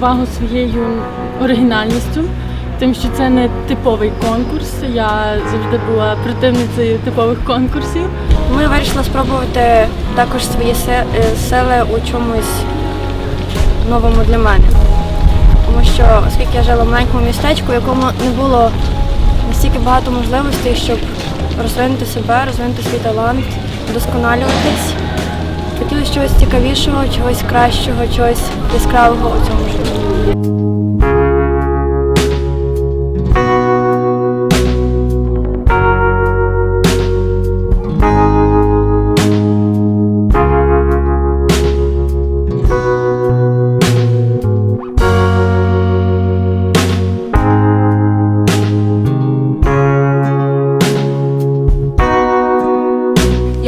увагу своєю оригінальністю, тим, що це не типовий конкурс. Я завжди була противницею типових конкурсів. Ми вирішили спробувати також свої е, сили у чомусь новому для мене. Тому що, оскільки я жила в маленькому містечку, в якому не було настільки багато можливостей, щоб розвинути себе, розвинути свій талант, вдосконалюватись. Хотілося чогось цікавішого, чогось кращого, чогось яскравого у цьому житті.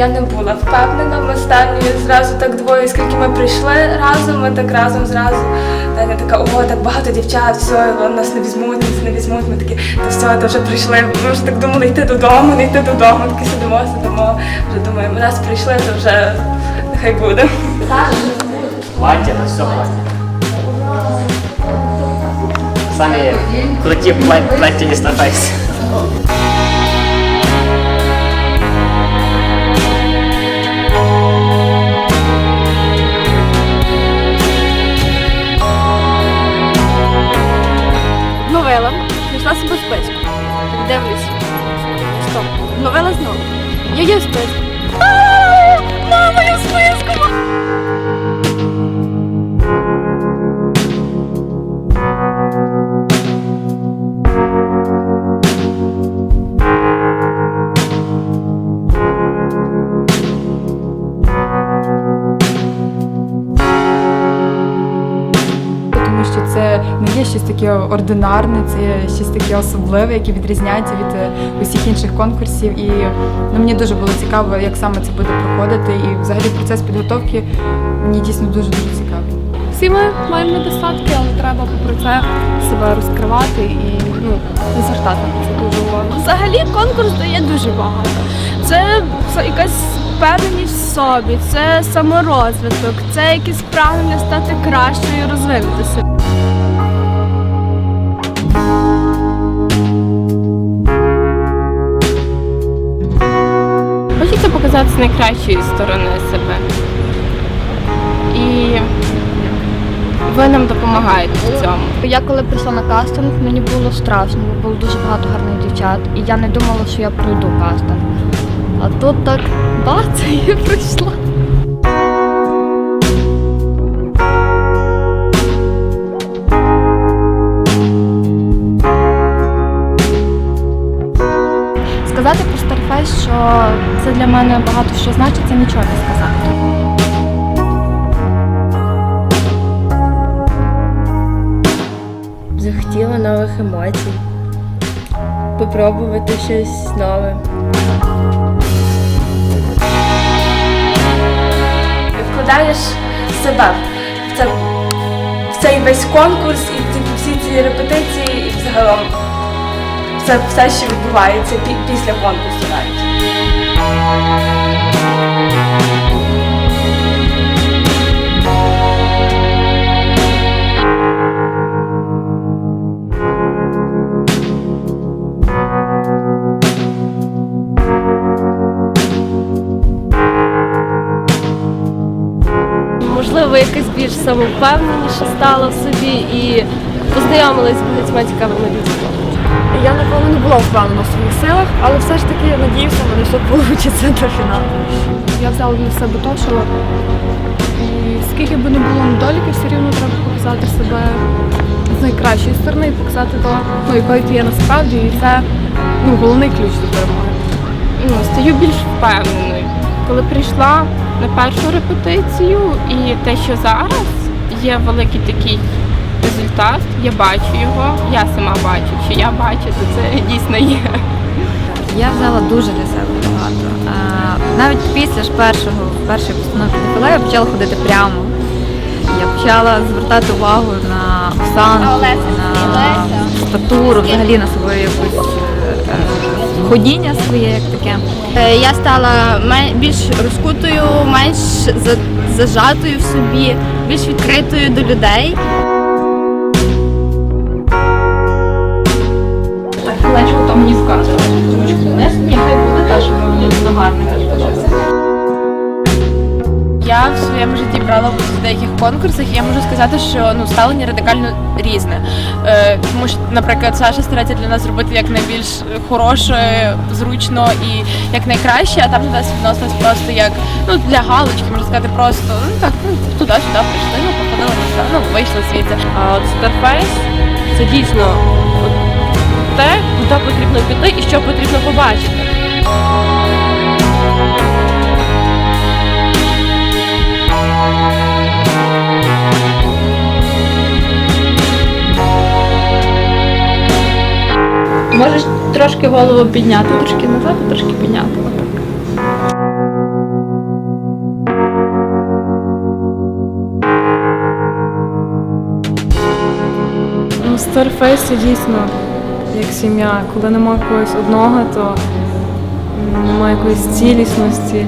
Я не була впевнена в останньої зразу так двоє, скільки ми прийшли разом, ми так разом зразу. Таня така, ого, так багато дівчат, все, нас не візьмуть, нас не візьмуть. Ми такі, та все, то вже прийшли. Ми вже так думали йти додому, не йти додому. Такі сидимо, сидимо. Вже думаємо, раз прийшли, то вже нехай буде. Плаття, все плаття. Самі круті пла- плаття на списку. Дивлюсь. Стоп. Новела знову. В списку. Це не є щось таке ординарне, це щось таке особливе, яке відрізняється від е, усіх інших конкурсів. І ну, мені дуже було цікаво, як саме це буде проходити. І взагалі процес підготовки мені дійсно дуже дуже цікавий. Всі ми маємо недостатки, але треба попри це себе розкривати і ну, не звертати на це дуже увагу. Взагалі конкурс дає дуже багато. Це, якась впевненість в собі, це саморозвиток, це якесь прагнення стати кращою, розвинутися. Хочеться показати з найкращої сторони себе. І ви нам допомагаєте в цьому. Я коли прийшла на кастинг, мені було страшно, бо було дуже багато гарних дівчат, і я не думала, що я пройду кастинг. А тут так бац, і я що це для мене багато що значить, це нічого не сказати. Захотіла нових емоцій, попробувати щось нове. Вкладаєш себе в, це, в цей весь конкурс і ці, всі ці репетиції, і взагалом все, все що відбувається пі- після конкурсу навіть. Можливо, якась більш самовпевненіше стала в собі і познайомилась з багатьма цікавими людьми. Я напевно не була впевнена в своїх силах, але все ж таки надіюся, мене все вийде до фіналу. Я взяла для себе то, що і скільки би не було недоліків, все рівно треба показати себе з найкращої сторони і показати то, ну, якою ти є насправді, і це ну, головний ключ до перемоги. Ну, стаю більш впевненою. Коли прийшла на першу репетицію, і те, що зараз є великий такий результат, я бачу його, я сама бачу, що я бачу, то це дійсно є. Я взяла дуже для себе багато. Навіть після ж першого першої постановки дефіле я почала ходити прямо. Я почала звертати увагу на осанку, на статуру, взагалі на свою якусь е, е, ходіння своє, як таке. Е, Я стала більш розкутою, менш зажатою в собі, більш відкритою до людей. Своєму житті брала в деяких конкурсах, і я можу сказати, що ну ставлення радикально різне. Е, тому що, наприклад, Саша старається для нас зробити як найбільш хороше, зручно і як найкраще, а там до нас відносилось просто як ну для галочки, можна сказати, просто ну так, ну туди-сюди прийшли, ну походили ну вийшли звідти. А от Старфейс це дійсно те, куди потрібно піти і що потрібно побачити. Трошки голову підняти, трошки назад, трошки підняти. Ну, Старфейс це дійсно як сім'я. Коли нема когось одного, то немає якоїсь цілісності.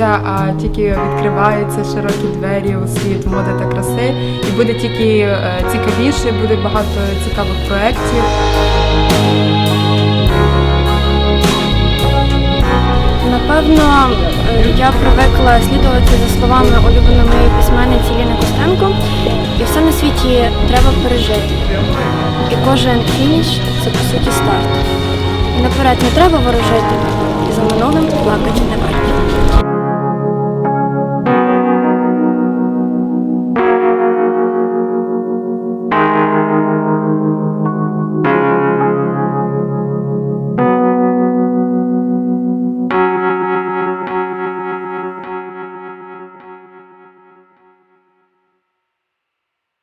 Закінчується, а тільки відкриваються широкі двері у світ моди та краси. І буде тільки е, цікавіше, буде багато цікавих проєктів. Напевно, е, я привикла слідувати за словами улюбленої моєї письменниці Ліни Костенко. І все на світі треба пережити. І кожен фініш це по суті старт. І наперед не треба ворожити, і за минулим плакати не варто.